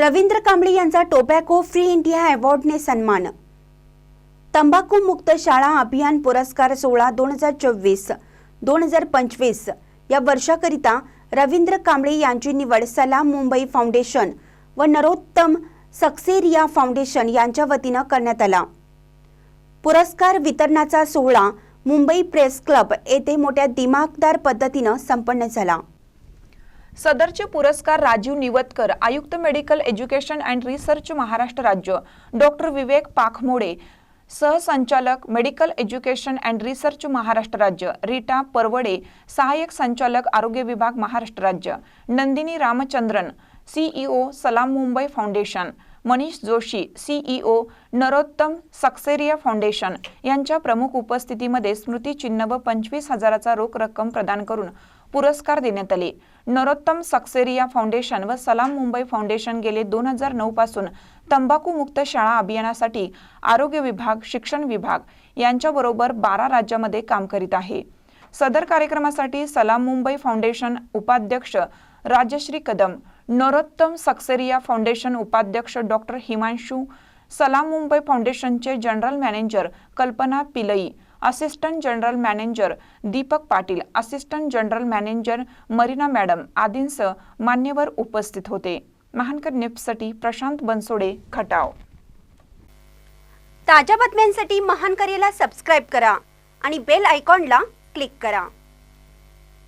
रवींद्र कांबळे यांचा tobacco free India अवॉर्डने सन्मान. तंबाखू मुक्त शाळा अभियान पुरस्कार सोहळा दोन हजार चोवीस दोन हजार पंचवीस. या वर्षाकरिता रवींद्र कांबळे यांची निवड सलाम मुंबई फाउंडेशन व नरोत्तम सक्सेरिया फाउंडेशन यांच्या वतीनं करण्यात आला. पुरस्कार वितरणाचा सोहळा मुंबई प्रेस क्लब येथे मोठ्या दिमागदार पद्धतीनं संपन्न झाला. सदरचे पुरस्कार राजीव निवतकर आयुक्त medical education and research Maharashtra राज्य डॉक्टर विवेक पाखमोडे सहसंचालक medical education and research Maharashtra राज्य रीटा परवडे सहाय्यक संचालक आरोग्य विभाग महाराष्ट्र राज्य Nandini Ramachandran CEO Salaam Mumbai foundation Manish Joshi CEO Narottam Sekhsaria foundation यांच्या प्रमुख उपस्थितीमध्ये स्मृतिचिन्ह व पंचवीस हजाराचा रोख रक्कम प्रदान करून पुरस्कार देण्यात आले. नरोत्तम सक्सेरिया फाउंडेशन व सलाम मुंबई फाउंडेशन गेले दोन हजार नऊ पासून तंबाखू मुक्त शाळा अभियानासाठी आरोग्य विभाग शिक्षण विभाग यांच्याबरोबर बारा राज्यामध्ये काम करीत आहे. सदर कार्यक्रमासाठी सलाम मुंबई फाउंडेशन उपाध्यक्ष राजश्री कदम नरोत्तम सक्सेरिया फाउंडेशन उपाध्यक्ष डॉक्टर हिमांशू सलाम मुंबई फाउंडेशनचे general manager Kalpana Pillai assistant general manager Deepak Patil assistant general manager Marina madam आदींसह मान्यवर उपस्थित होते. महानकर निप्ससाठी प्रशांत बनसोडे खटाव. ताज्या बातम्यांसाठी महानकरेला सबस्क्राईब करा आणि बेल आयकॉनला क्लिक करा.